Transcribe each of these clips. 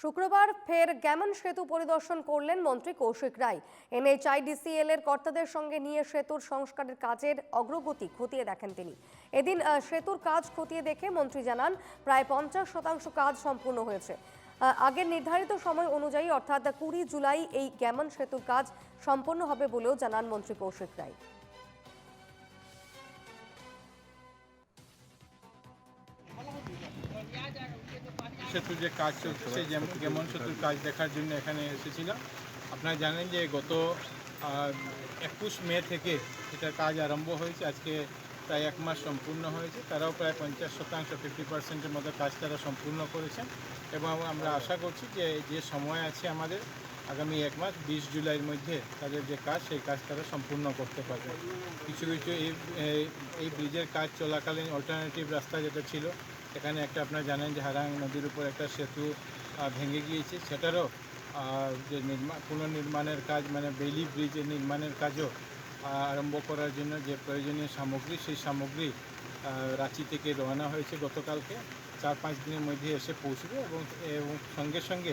শুক্রবার ফের গ্যামন সেতু পরিদর্শন করলেন মন্ত্রী কৌশিক রায়। এনএইচআইডিসিএল এর কর্তাদের সঙ্গে নিয়ে সেতুর সংস্কারের কাজের অগ্রগতি খতিয়ে দেখেন তিনি। এদিন সেতুর কাজ খতিয়ে দেখে মন্ত্রী জানান, প্রায় পঞ্চাশ শতাংশ কাজ সম্পূর্ণ হয়েছে। আগের নির্ধারিত সময় অনুযায়ী অর্থাৎ কুড়ি জুলাই এই গ্যামন সেতুর কাজ সম্পন্ন হবে বলেও জানান মন্ত্রী কৌশিক রায়। সেতুর যে কাজ চলছে, সেই যেমন সেতুর কাজ দেখার জন্য এখানে এসেছিলাম। আপনারা জানেন যে গত একুশ মে থেকে এটার কাজ আরম্ভ হয়েছে। আজকে প্রায় এক মাস সম্পূর্ণ হয়েছে। তারাও প্রায় পঞ্চাশ শতাংশ ফিফটি পার্সেন্টের মতো কাজ তারা সম্পূর্ণ করেছেন। এবং আমরা আশা করছি যে যে সময় আছে আমাদের, আগামী এক মাস, বিশ জুলাইয়ের মধ্যে তাদের যে কাজ, সেই কাজ তারা সম্পূর্ণ করতে পারবে। কিছু কিছু এই- এই ব্রিজের কাজ চলাকালীন অল্টারনেটিভ রাস্তা যেটা ছিল এখানে একটা আপনারা জানেন যে হারাং নদীর উপর একটা সেতু ভেঙে গিয়েছে। সেটারও যে নির্মাণ পুনর্নির্মাণের কাজ মানে বেইলি ব্রিজের নির্মাণের কাজও আরম্ভ করার জন্য যে প্রয়োজনীয় সামগ্রী, সেই সামগ্রী রাঁচি থেকে রওনা হয়েছে গতকালকে। চার পাঁচ দিনের মধ্যে এসে পৌঁছবে এবং এবং সঙ্গে সঙ্গে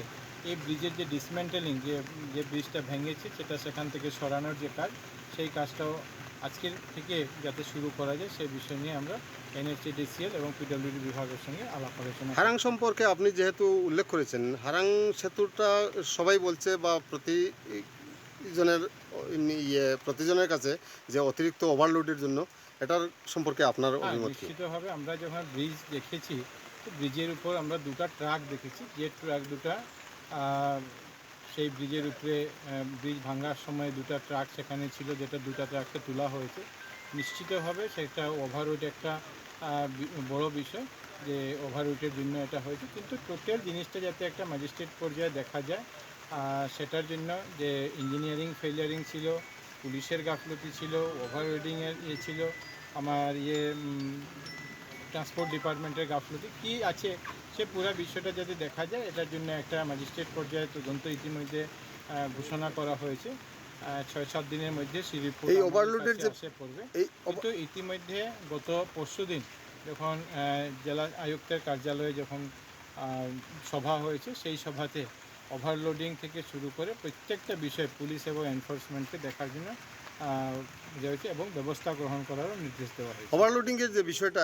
এই ব্রিজের যে ডিসমেন্টেলিং যে যে ব্রিজটা ভেঙেছে, সেটা সেখান থেকে সরানোর যে কাজ, সেই কাজটাও আজকের থেকে যাতে শুরু করা যায় সেই বিষয় নিয়ে আমরা এনএচএডিসিএল এবং পিডব্লিউডি বিভাগের সঙ্গে আলাপ আলোচনা হারাং সম্পর্কে আপনি যেহেতু উল্লেখ করেছেন হারাং সেতুটা সবাই বলছে বা প্রতি জনের ইয়ে প্রতিজনের কাছে যে অতিরিক্ত ওভারলোডের জন্য এটার সম্পর্কে আপনার হ্যাঁ, অভিমত নিশ্চিতভাবে আমরা যখন ব্রিজ দেখেছি ব্রিজের উপর আমরা দুটো ট্রাক দেখেছি। যে ট্রাক দুটা সেই ব্রিজের উপরে ব্রিজ ভাঙার সময় দুটো ট্রাক সেখানে ছিল যেটা দুটো ট্রাককে তোলা হয়েছে। নিশ্চিতভাবে সেটা ওভারওয়েট একটা বড় বিষয় যে ওভারওয়েটের জন্য এটা হয়েছে। কিন্তু টোটাল জিনিসটা যাতে একটা ম্যাজিস্ট্রেট পর্যায়ে দেখা যায় সেটার জন্য যে ইঞ্জিনিয়ারিং ফেলিয়ারিং ছিল, পুলিশের গাফলতি ছিল ওভারওয়েডিংয়ের ইয়ে ছিল, আমার ইয়ে ট্রান্সপোর্ট ডিপার্টমেন্টের গাফলতি কী আছে সে পুরো বিষয়টা যদি দেখা যায় এটার জন্য একটা ম্যাজিস্ট্রেট পর্যায়ে তদন্ত ইতিমধ্যে ঘোষণা করা হয়েছে। ছয় সাত দিনের মধ্যে সেই রিপোর্ট এই যে- পড়বে। কিন্তু ইতিমধ্যে গত পরশুদিন যখন জেলা আয়ুক্তের কার্যালয়ে যখন সভা হয়েছে সেই সভাতে ওভারলোডিং থেকে শুরু করে প্রত্যেকটা বিষয় পুলিশ এবং এনফোর্সমেন্টকে দেখার জন্য দেওয়া হয়েছে এবং ব্যবস্থা গ্রহণ করারও নির্দেশ দেওয়া হয়েছে। ওভারলোডিংয়ের যে বিষয়টা